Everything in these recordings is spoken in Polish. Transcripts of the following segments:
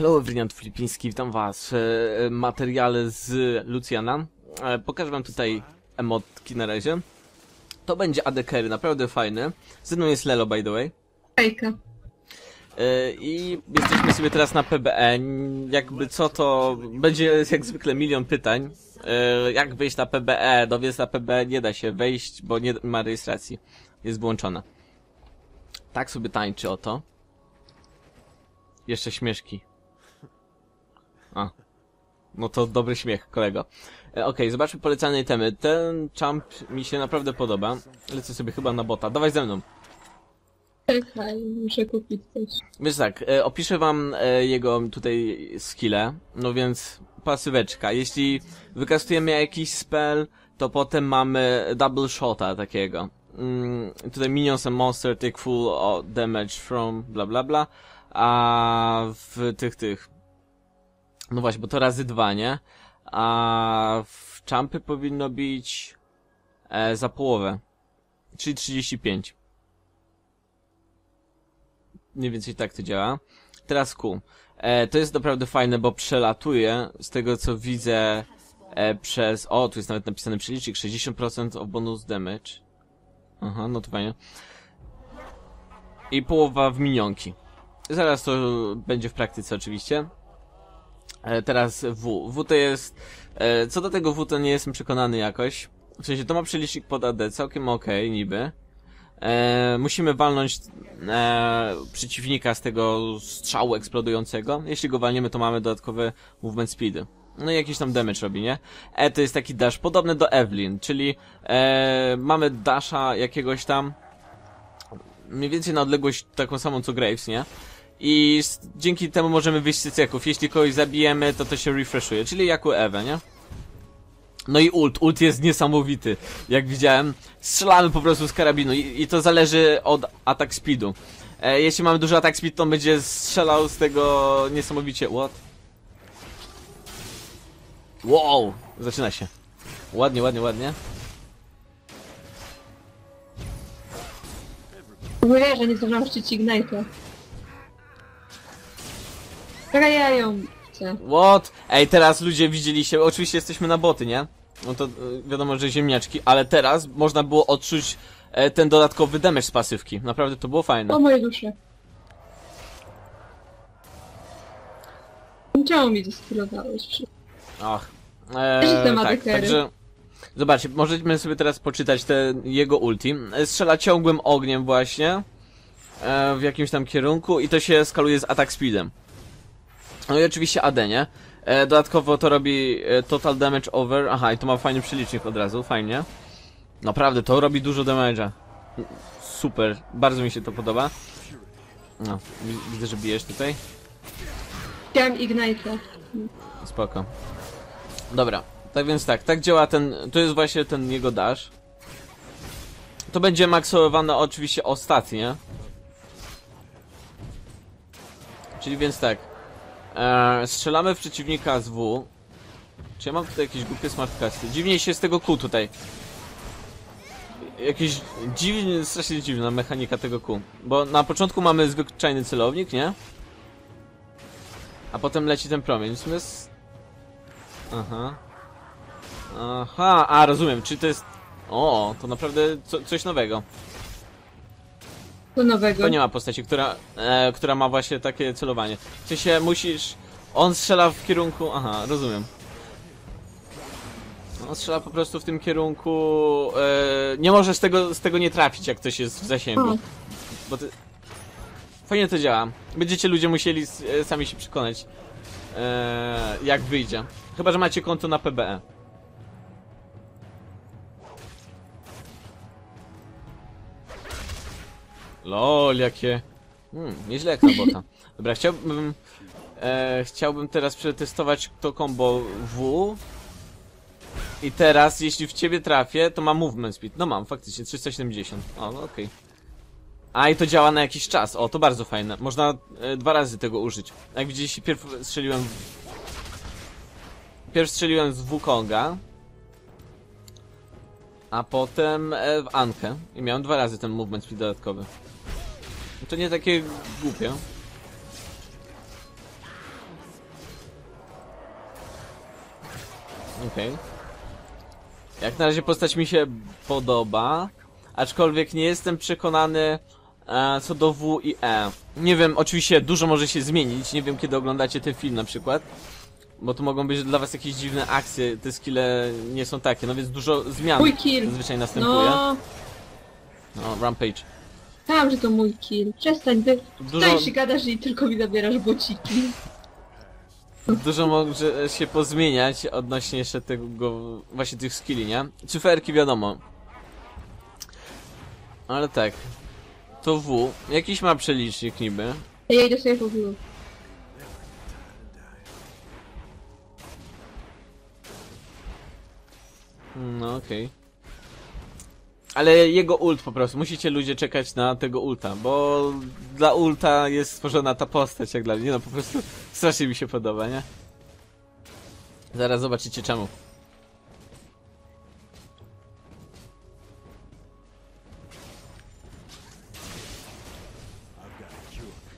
Hello, Ewriniant Filipiński, witam was w e, materiale z Luciana. E, Pokażę wam tutaj emotki na razie. To będzie AD Carry, naprawdę fajny. Ze mną jest Lelo, by the way. Hejka. E, I jesteśmy sobie teraz na PBE. Jakby co to... Będzie jak zwykle milion pytań. E, Jak wejść na PBE? Do więc na PBE nie da się wejść, bo nie ma rejestracji. Jest włączona. Tak sobie tańczy oto. Jeszcze śmieszki. A. No to dobry śmiech, kolego. E, Okej, zobaczmy polecane temy. Ten champ mi się naprawdę podoba. Lecę sobie chyba na bota. Dawaj ze mną. Czekaj, muszę kupić coś. Więc tak, e, opiszę wam e, jego tutaj skille. No więc pasyweczka. Jeśli wykastujemy jakiś spell, to potem mamy double shota takiego. Mm, tutaj minions and monster take full damage from bla bla bla. A w tych tych. No właśnie, bo to razy dwa, nie? A w champy powinno być e, za połowę. Czyli 35. Mniej więcej tak to działa. Teraz Q. E, to jest naprawdę fajne, bo przelatuje z tego co widzę e, przez... O, tu jest nawet napisany przelicznik. 60% of bonus damage. Aha, no to fajnie. I połowa w minionki. Zaraz to będzie w praktyce oczywiście. E, teraz W. W to jest... E, co do tego W to nie jestem przekonany jakoś. W sensie to ma przelicznik pod AD, całkiem okej niby. E, musimy walnąć e, przeciwnika z tego strzału eksplodującego. Jeśli go walniemy, to mamy dodatkowe movement speedy. No i jakiś tam damage robi, nie? E to jest taki dash podobny do Evelyn, czyli e, mamy dasha jakiegoś tam mniej więcej na odległość taką samą co Graves, nie? I dzięki temu możemy wyjść z ceków. Jeśli kogoś zabijemy, to to się refreshuje, czyli jak u Ewe, nie? No i ult. Ult jest niesamowity. Jak widziałem, strzelamy po prostu z karabinu i, i to zależy od atak speedu. E, jeśli mamy duży atak speed, to będzie strzelał z tego niesamowicie. What? Wow! Zaczyna się. Ładnie, ładnie, ładnie. Mówię, że nie zdążyłam szczyć Ignite'a. Czekaj, ja ją chcę. What? Ej, teraz ludzie widzieli się, oczywiście jesteśmy na boty, nie? No to y, wiadomo, że ziemniaczki, ale teraz można było odczuć e, ten dodatkowy damage z pasywki. Naprawdę to było fajne. O moje dusze. Czemu mi dystylowałeś? Ach. Też Eee, jestem tak, także... Zobaczcie, możemy sobie teraz poczytać te jego ulti. E, Strzela ciągłym ogniem właśnie. E, w jakimś tam kierunku i to się skaluje z attack speedem. No i oczywiście AD, nie? E, dodatkowo to robi e, total damage over. Aha, i to ma fajny przelicznik od razu, fajnie. Naprawdę, to robi dużo damage'a. Super, bardzo mi się to podoba. No, wi- widzę, że bijesz tutaj. Chciałam Ignite'a. Spoko. Dobra, tak więc tak, tak działa ten, to jest właśnie ten jego dash. To będzie maksowane oczywiście ostatnie. Czyli więc tak, e, strzelamy w przeciwnika z W. Czy ja mam tutaj jakieś głupie smartcasty? Dziwnie się z tego kół tutaj. Jakieś dziwnie, strasznie dziwna mechanika tego kół. Bo na początku mamy zwyczajny celownik, nie? A potem leci ten promień. W jest... Aha. Aha, a rozumiem, czy to jest... O, to naprawdę co, coś nowego. Nowego? To nie ma postaci, która, e, która ma właśnie takie celowanie. W sensie musisz... On strzela w kierunku... Aha, rozumiem. On strzela po prostu w tym kierunku... E, nie możesz tego, z tego nie trafić, jak ktoś jest w zasięgu. O. Bo ty... Fajnie to działa. Będziecie ludzie musieli e, sami się przekonać, e, jak wyjdzie. Chyba, że macie konto na PBE. Lol, jakie... Hmm, nieźle jak na bota. Dobra, chciałbym... E, chciałbym teraz przetestować to combo W. I teraz, jeśli w ciebie trafię, to mam movement speed. No mam, faktycznie, 370. O, no okej. A i to działa na jakiś czas. O, to bardzo fajne. Można e, dwa razy tego użyć. Jak widzieliście, pierw strzeliłem. W... Pierw strzeliłem z Wukonga a potem e, w Ankę i miałem dwa razy ten movement speed dodatkowy. To nie takie głupie. Okej. Okay. Jak na razie postać mi się podoba, aczkolwiek nie jestem przekonany e, co do W i E. Nie wiem, oczywiście dużo może się zmienić, nie wiem kiedy oglądacie ten film na przykład bo to mogą być dla was jakieś dziwne akcje, te skille nie są takie, no więc dużo zmian Mój kill. zazwyczaj następuje. No, No, Rampage. tam, że to mój kill. Przestań, ty Dużo, się gadasz i tylko mi zabierasz bociki. dużo może się pozmieniać odnośnie jeszcze tego, właśnie tych skilli, nie? Cyferki wiadomo. Ale tak. To W. Jakiś ma przelicznik niby. Ja idę sobie po blue. No okej. Ale jego ult po prostu. Musicie ludzie czekać na tego ulta, bo dla ulta jest stworzona ta postać jak dla mnie. No po prostu strasznie mi się podoba, nie? Zaraz zobaczycie czemu.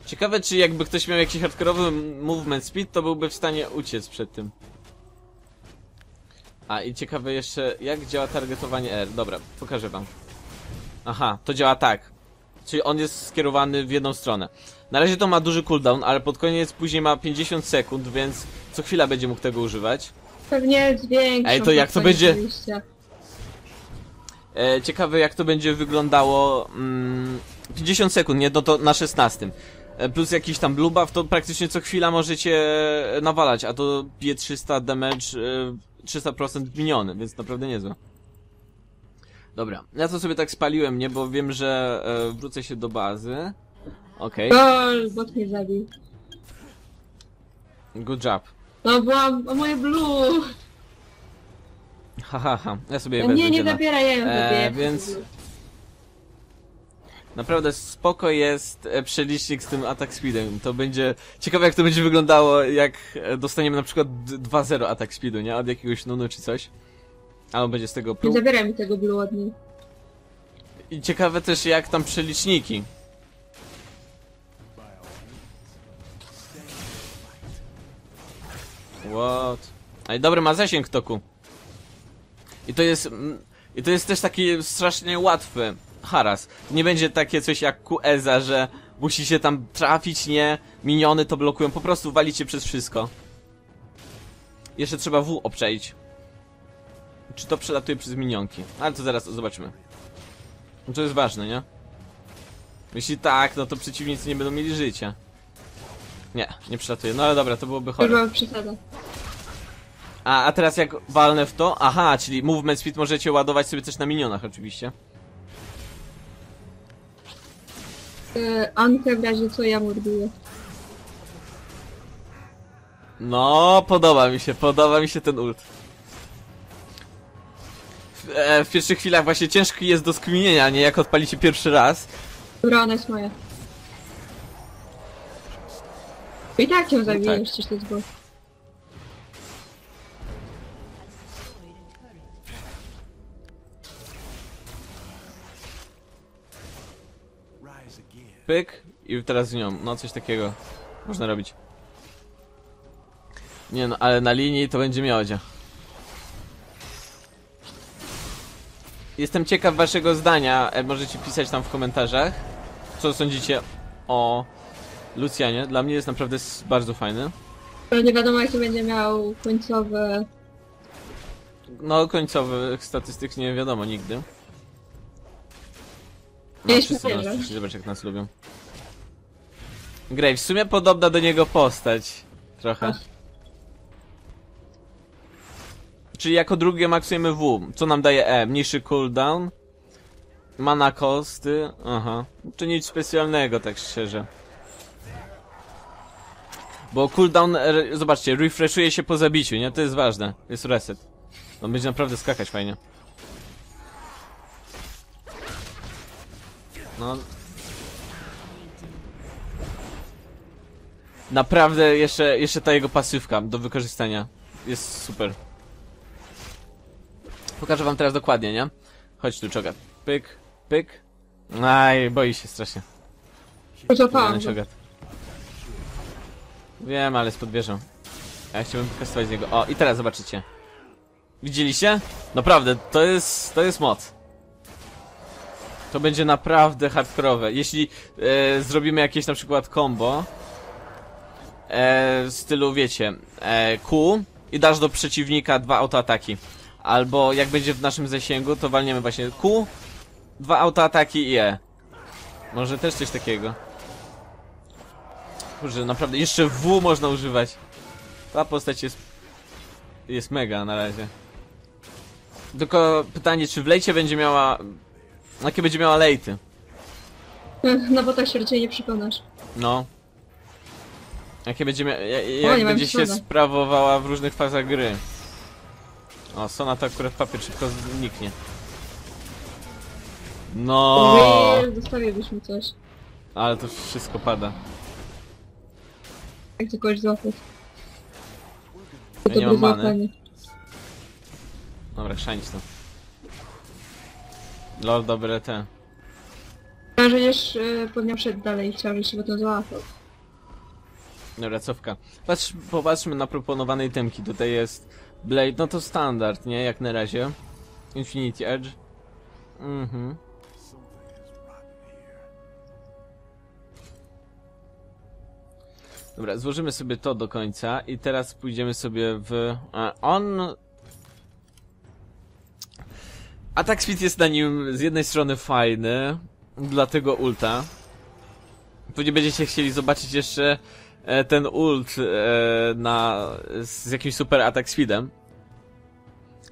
Ciekawe, czy jakby ktoś miał jakiś hardkorowy movement speed, to byłby w stanie uciec przed tym. A i ciekawe jeszcze, jak działa targetowanie R. Dobra, pokażę wam. Aha, to działa tak. Czyli on jest skierowany w jedną stronę. Na razie to ma duży cooldown, ale pod koniec później ma 50 sekund, więc co chwila będzie mógł tego używać. Pewnie zwiększą. Ej, to jak to będzie-. E, ciekawe jak to będzie wyglądało. Mm, 50 sekund, nie? No to na 16. E, plus jakiś tam blue buff, to praktycznie co chwila możecie nawalać, a to bije 300 damage, e, 300% miniony, więc naprawdę niezłe. Dobra, ja to sobie tak spaliłem, nie? Bo wiem, że e, wrócę się do bazy. Okej, Gol, bot mnie zabił. good job. No byłam, o moje blue. Ha, ha, ha. Ja sobie je No wezmę. nie, nie dziena. zabieraj, ja ją E, zabiję. więc- Naprawdę spoko jest e, przelicznik z tym attack speedem. To będzie ciekawe jak to będzie wyglądało, jak e, dostaniemy na przykład d- 2-0 attack speedu, nie? Od jakiegoś nunu czy coś. A on będzie z tego Nie pluł. zabieraj mi tego blue od niej. I ciekawe też jak tam przeliczniki. What? Ale dobry ma zasięg toku. I to jest... mm, I to jest też taki strasznie łatwy haras. To nie będzie takie coś jak QEZA, że musicie tam trafić, nie? Miniony to blokują, po prostu walicie przez wszystko. Jeszcze trzeba W obczaić. Czy to przelatuje przez minionki? Ale to zaraz zobaczymy. To jest ważne, nie? Jeśli tak, no to przeciwnicy nie będą mieli życia. Nie, nie przelatuje. No ale dobra, to byłoby chore. przesada. A, a teraz jak walnę w to? Aha, czyli movement speed możecie ładować sobie też na minionach oczywiście. E, Ankę w razie co ja morduję. No, podoba mi się, podoba mi się ten ult. W, e, w pierwszych chwilach właśnie ciężki jest do skminienia, nie? Jak odpalicie pierwszy raz. Dobra, ona jest moja. I tak ją zabiję, tak. przecież to jest. Pyk i teraz z nią. No coś takiego można robić. Nie no, ale na linii to będzie miodzia. Jestem ciekaw waszego zdania. E, Możecie pisać tam w komentarzach. Co sądzicie o Lucjanie? Dla mnie jest naprawdę bardzo fajny. Nie wiadomo jakie będzie miał końcowe... No, końcowych statystyk nie wiadomo nigdy. No, Ja wszyscy zobacz jak nas lubią. Grave, w sumie podobna do niego postać. Trochę. Ach. Czyli jako drugie maksujemy W. Co nam daje E? Mniejszy cooldown. Mana kosty. Aha. Czy nic specjalnego, tak szczerze. Bo cooldown, re- zobaczcie, refreshuje się po zabiciu, nie? To jest ważne. Jest reset. On będzie naprawdę skakać fajnie. No. Naprawdę jeszcze, jeszcze ta jego pasywka do wykorzystania jest super. Pokażę wam teraz dokładnie, nie? Chodź tu, czogat. Pyk, pyk. Aj, boi się strasznie. Czogat. Wiem, ale spod wieżą. A ja chciałbym wykastować z niego. O, i teraz zobaczycie. Widzieliście? Naprawdę, to jest, to jest moc. To będzie naprawdę hardkorowe. Jeśli e, zrobimy jakieś na przykład combo e, w stylu, wiecie, e, Q i dasz do przeciwnika dwa autoataki. Albo jak będzie w naszym zasięgu, to walniemy właśnie Q, dwa autoataki i E. Może też coś takiego. Kurczę, naprawdę, jeszcze W można używać. Ta postać jest, jest mega na razie. Tylko pytanie, czy w lejcie będzie miała... Jakie będzie miała lejty? No bo tak się raczej nie przekonasz. No. Jakie będzie mia... ja- nie Jak mam będzie się sprawowała w różnych fazach gry. O, Sona to akurat papier szybko zniknie. No, Ojej, Zostawiłbyś mi coś. ale to wszystko pada. Jak to kogoś złapać. Ja nie dobre mam many. złapanie. Dobra, szańć to. Lol, dobre te. Chyba, że już e, pewnie szedł dalej, chciał, że się potem złapał. Dobra, cofka. Patrz, popatrzmy na proponowane itemki. Tutaj jest Blade, no to standard, nie? Jak na razie. Infinity Edge. Mhm. Dobra, złożymy sobie to do końca i teraz pójdziemy sobie w... A, on... Attack speed jest na nim z jednej strony fajny, dlatego ulta. Pewnie będziecie chcieli zobaczyć jeszcze e, ten ult e, na, z jakimś super attack speedem.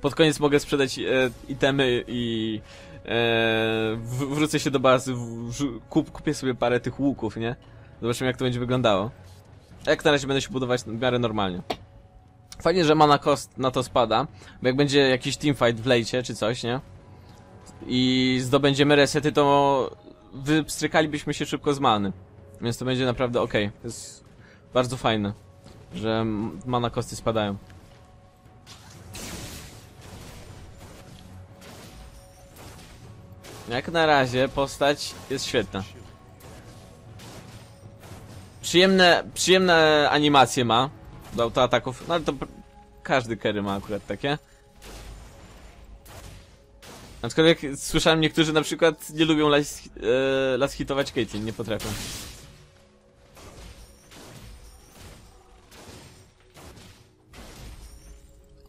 Pod koniec mogę sprzedać e, itemy i e, wrócę się do bazy, w, kup, kupię sobie parę tych łuków, nie? Zobaczymy jak to będzie wyglądało. Jak na razie będę się budować w miarę normalnie. Fajnie, że mana cost na to spada, bo jak będzie jakiś teamfight w lejcie czy coś, nie? I zdobędziemy resety, to wypstrykalibyśmy się szybko z many. Więc to będzie naprawdę ok. To jest bardzo fajne, że mana kosty spadają. Jak na razie postać jest świetna. Przyjemne, przyjemne animacje ma do autoataków, no ale to każdy Kerry ma akurat takie. Aczkolwiek słyszałem niektórzy na przykład nie lubią las, e, las hitować Caitlyn, nie potrafią.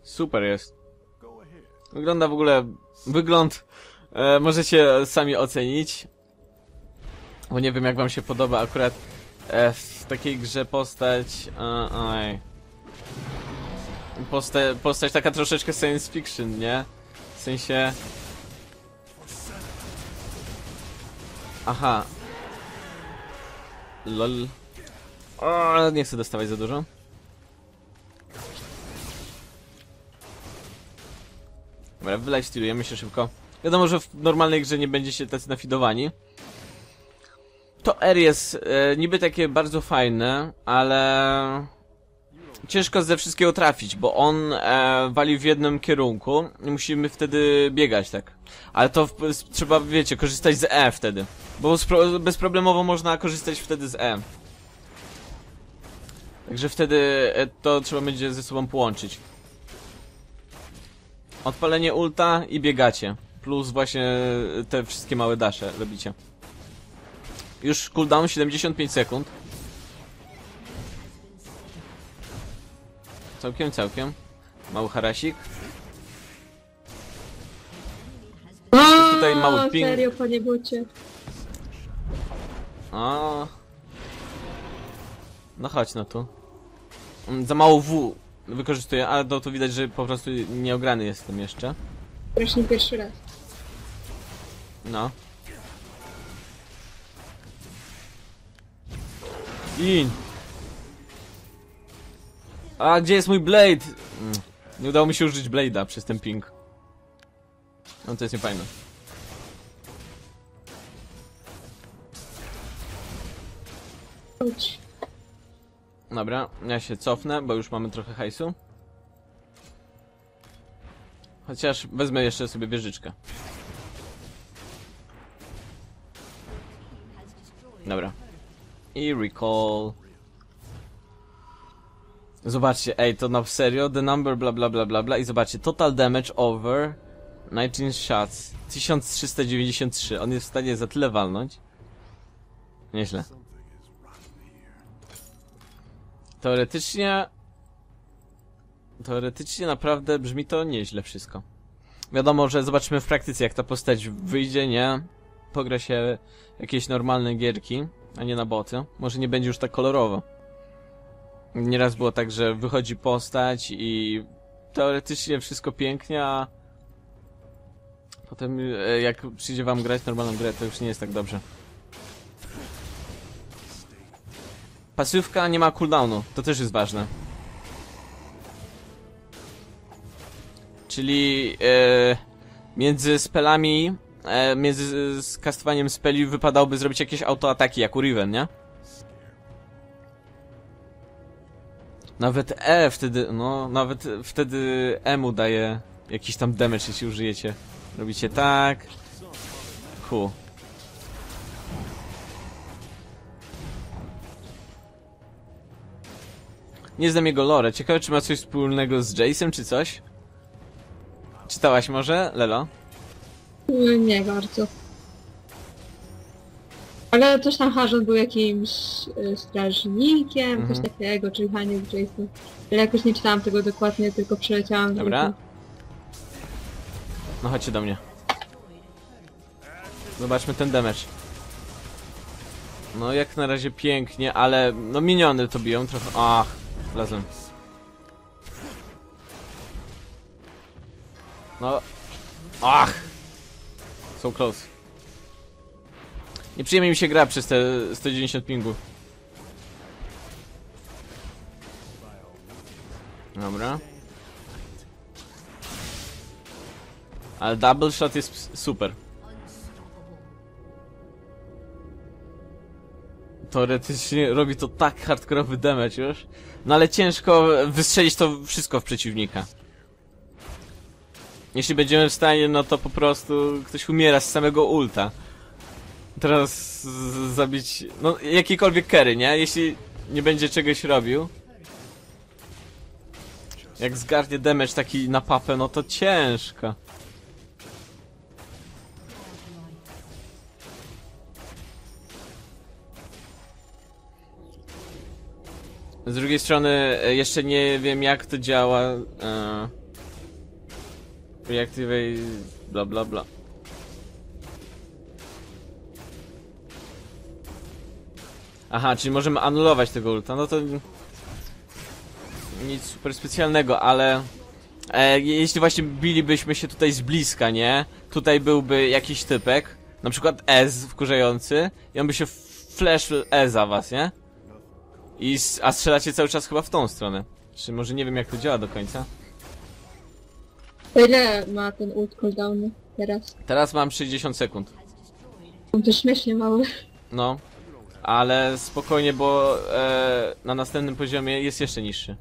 Super jest. Wygląda w ogóle. Wygląd. E, możecie sami ocenić. Bo nie wiem jak wam się podoba akurat e, w takiej grze postać. E, oj. Posta postać taka troszeczkę science fiction, nie? W sensie. Aha. Lol. O, nie chcę dostawać za dużo. Dobra, wylifestylujemy się szybko. Wiadomo, że w normalnej grze nie będziecie tacy nafidowani. To R jest e, niby takie bardzo fajne, ale ciężko ze wszystkiego trafić, bo on e, wali w jednym kierunku i musimy wtedy biegać, tak. Ale to w, trzeba, wiecie, korzystać z E wtedy. Bo bezproblemowo można korzystać wtedy z E. Także wtedy e, to trzeba będzie ze sobą połączyć. Odpalenie ulta i biegacie. Plus właśnie te wszystkie małe dasze robicie. Już cooldown 75 sekund. Całkiem, całkiem. Mały harasik. O, tutaj mały ping. serio, panie bucie. A. No chodź no tu. Mm, Za mało W wykorzystuję, ale to, to widać, że po prostu nieograny jestem jeszcze. Właśnie pierwszy raz. No. In. A gdzie jest mój blade? Mm, Nie udało mi się użyć blade'a przez ten ping. No to jest niefajne. Dobra, ja się cofnę, bo już mamy trochę hajsu. Chociaż wezmę jeszcze sobie wieżyczkę. Dobra. I recall. Zobaczcie, ej, to na serio, the number bla bla bla bla bla i zobaczcie, total damage over 19 shots, 1393, on jest w stanie za tyle walnąć. Nieźle. Teoretycznie... Teoretycznie naprawdę brzmi to nieźle wszystko. Wiadomo, że zobaczymy w praktyce jak ta postać wyjdzie, nie? Pogra się jakieś normalne gierki, a nie na boty. Może nie będzie już tak kolorowo. Nieraz było tak, że wychodzi postać i teoretycznie wszystko pięknie, a potem e, jak przyjdzie wam grać normalną grę, to już nie jest tak dobrze. Pasywka nie ma cooldownu, to też jest ważne. Czyli e, między spelami, e, między z kastowaniem speli wypadałoby zrobić jakieś autoataki jak u Riven, nie? Nawet E wtedy, no, nawet wtedy E mu daje jakiś tam damage, jeśli użyjecie. Robicie tak. Hu. Nie znam jego lore. Ciekawe, czy ma coś wspólnego z Jace'em, czy coś? Czytałaś może, Lelo? Y, Nie bardzo. Ale też tam Harrison był jakimś y, strażnikiem, Mhm. coś takiego, czy Haniel Jason. Ale jakoś nie czytałam tego dokładnie, tylko przeleciałam. Dobra. No chodźcie do mnie. Zobaczmy ten damage. No jak na razie pięknie, ale no miniony to biją trochę. Ach, wlazłem. No. Ach! So close. Nieprzyjemnie mi się gra przez te 190 pingów. Dobra. Ale double shot jest super. Teoretycznie robi to tak hardkorowy damage już. No ale ciężko wystrzelić to wszystko w przeciwnika. Jeśli będziemy w stanie, no to po prostu ktoś umiera z samego ulta. Teraz zabić, no jakikolwiek carry, nie? Jeśli nie będzie czegoś robił. Jak zgarnie damage taki na papę, no to ciężko. Z drugiej strony e, jeszcze nie wiem jak to działa. E, reactivate bla bla bla. Aha, czyli możemy anulować tego ulta. No to nic super specjalnego, ale e, jeśli właśnie bilibyśmy się tutaj z bliska, nie? Tutaj byłby jakiś typek, na przykład Ez wkurzający i on by się flash E za was, nie? I, a strzelacie cały czas chyba w tą stronę. Czy może nie wiem jak to działa do końca. Ile ma ten ult cooldowny teraz? Teraz mam 60 sekund. On to śmiesznie mały. No. Ale spokojnie, bo e, na następnym poziomie jest jeszcze niższy.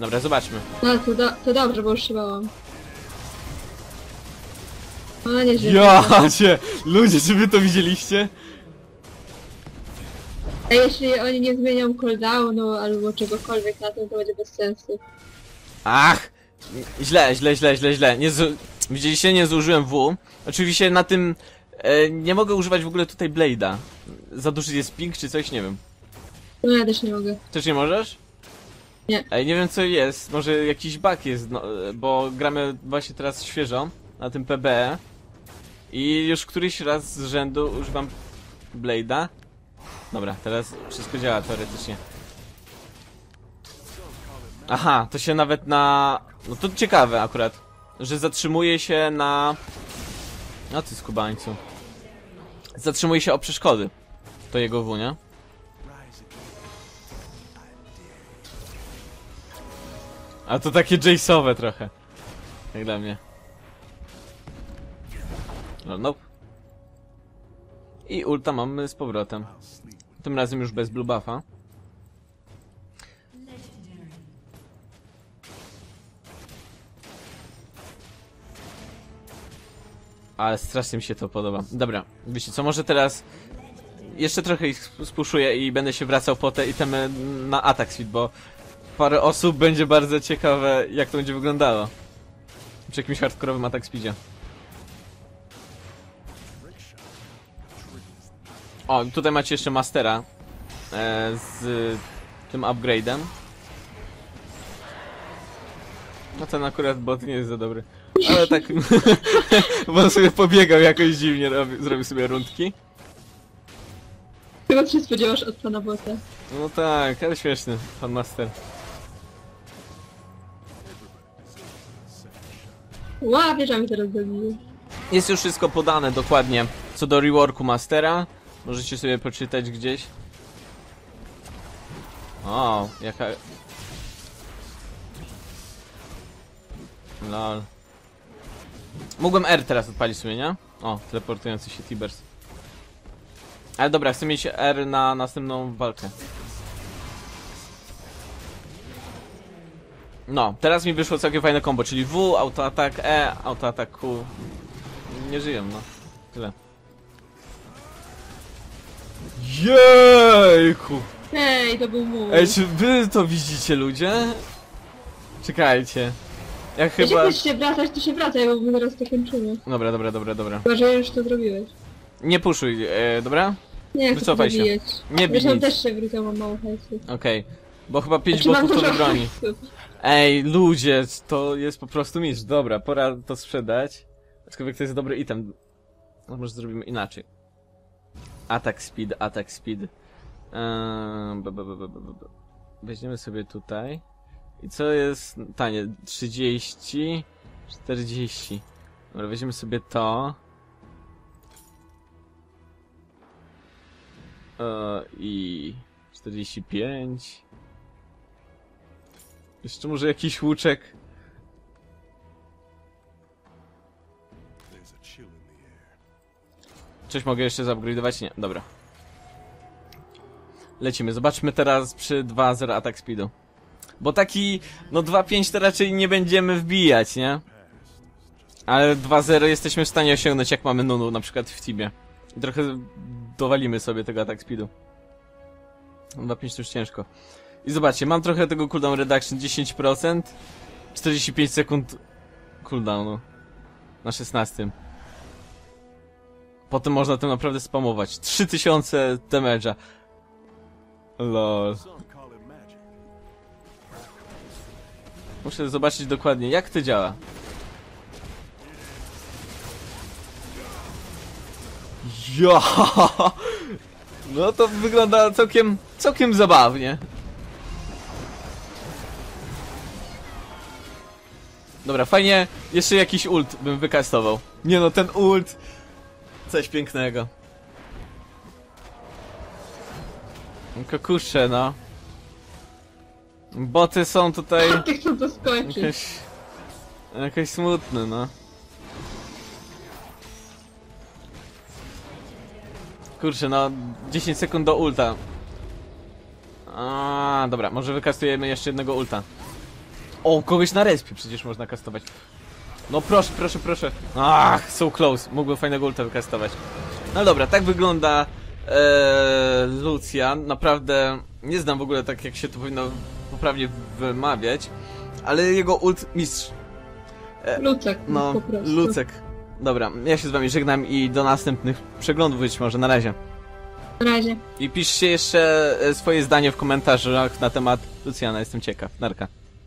Dobra, zobaczmy. No to, do, to dobrze, bo już się bałam. No nieźle. Ja cię! Ludzie, czy wy to widzieliście? A jeśli oni nie zmienią cooldownu albo czegokolwiek na tym, to będzie bez sensu. Ach! Źle, źle, źle, źle, źle. Nie zu... Widzieliście, nie zużyłem W. Oczywiście na tym... E, nie mogę używać w ogóle tutaj Blade'a. Za duży jest ping czy coś, nie wiem. No ja też nie mogę. Też nie możesz? Nie. Ej, nie wiem co jest. Może jakiś bug jest, no, e, bo gramy właśnie teraz świeżo na tym PBE. I już któryś raz z rzędu używam Blade'a. Dobra, teraz wszystko działa teoretycznie. Aha, to się nawet na... No to ciekawe akurat, że zatrzymuje się na... No ty skubańcu. Zatrzymuje się o przeszkody. To jego W, nie? A to takie Jace'owe trochę. Jak dla mnie. No, nope. I ulta mamy z powrotem. Tym razem już bez blue buffa. Ale strasznie mi się to podoba. Dobra, wiecie co, może teraz jeszcze trochę ich spuszuję i będę się wracał po te itemy na atak speed, bo parę osób będzie bardzo ciekawe, jak to będzie wyglądało. Przy jakimś hardkorowym atak speedzie. O, tutaj macie jeszcze Mastera e, z tym upgrade'em. No ten akurat bot nie jest za dobry. Ale tak, bo on sobie pobiegał jakoś dziwnie, robi, zrobił sobie rundki. Ty się spodziewasz od pana bota? No tak, ale śmieszny, pan Master. Ła, wieżami teraz zabiję. Jest już wszystko podane dokładnie co do reworku Mastera. Możecie sobie poczytać gdzieś. O, jaka... Lol. Mógłbym R teraz odpalić sobie, nie? O, teleportujący się Tibers. Ale dobra, chcę mieć R na następną walkę. No, teraz mi wyszło całkiem fajne combo, czyli W, autoatak E, autoatak Q. Nie żyją, no. Tyle. Jejku! Ej, to był mój. Ej, czy wy to widzicie, ludzie? Czekajcie. Ja Jeśli chyba... chcesz się wracać, to się wracaj, bo zaraz to kończymy. Dobra, dobra, dobra, dobra. Chyba, że już to zrobiłeś. Nie puszuj, e, dobra? Nie chcę Wycofaj się. zabijać. Nie bij Zresztą też się wrócę, mam mało hajsu. Okej. Bo chyba 5 Znaczy, mam botów to dużo hajsu. Ej, ludzie, to jest po prostu mistrz. Dobra, pora to sprzedać. Aczkolwiek to jest dobry item. No może zrobimy inaczej. Attack speed, attack speed. Eee, b, b, b, b, b, b. Weźmiemy sobie tutaj. I co jest tanie? 30, 40. Dobra, weźmiemy sobie to. Eee, I 45. Jeszcze może jakiś łuczek. Coś mogę jeszcze zupgrade'ować? Nie, dobra. Lecimy, zobaczmy teraz przy 2.0 atak speedu. Bo taki, no 2.5 to raczej nie będziemy wbijać, nie? Ale 2.0 jesteśmy w stanie osiągnąć jak mamy Nunu, na przykład w Tibie. I trochę dowalimy sobie tego atak speedu. 2.5 to już ciężko. I zobaczcie, mam trochę tego cooldown reduction 10%, 45 sekund cooldownu na 16. Potem można tym naprawdę spamować. 3000 damage'a. Lol. Muszę zobaczyć dokładnie, jak to działa. Ja! No to wygląda całkiem, całkiem zabawnie. Dobra, fajnie, jeszcze jakiś ult bym wykastował. Nie no, ten ult... Coś pięknego. Kokusze, no. Boty są tutaj... Ty chcą to skończyć. Jakoś... Jakoś smutny, no. Kurczę, no 10 sekund do ulta. A, dobra, może wykastujemy jeszcze jednego ulta. O, kogoś na respie przecież można kastować. No proszę, proszę, proszę. Ach, so close. Mógłbym fajnego ulta wykastować. No dobra, tak wygląda e, Lucian. Naprawdę nie znam w ogóle tak jak się to powinno poprawnie wymawiać. Ale jego ult mistrz. Lucek, No, po prostu. Lucek. Dobra, ja się z wami żegnam i do następnych przeglądów być może. Na razie. Na razie. I piszcie jeszcze e, swoje zdanie w komentarzach na temat Luciana, jestem ciekaw. Narka.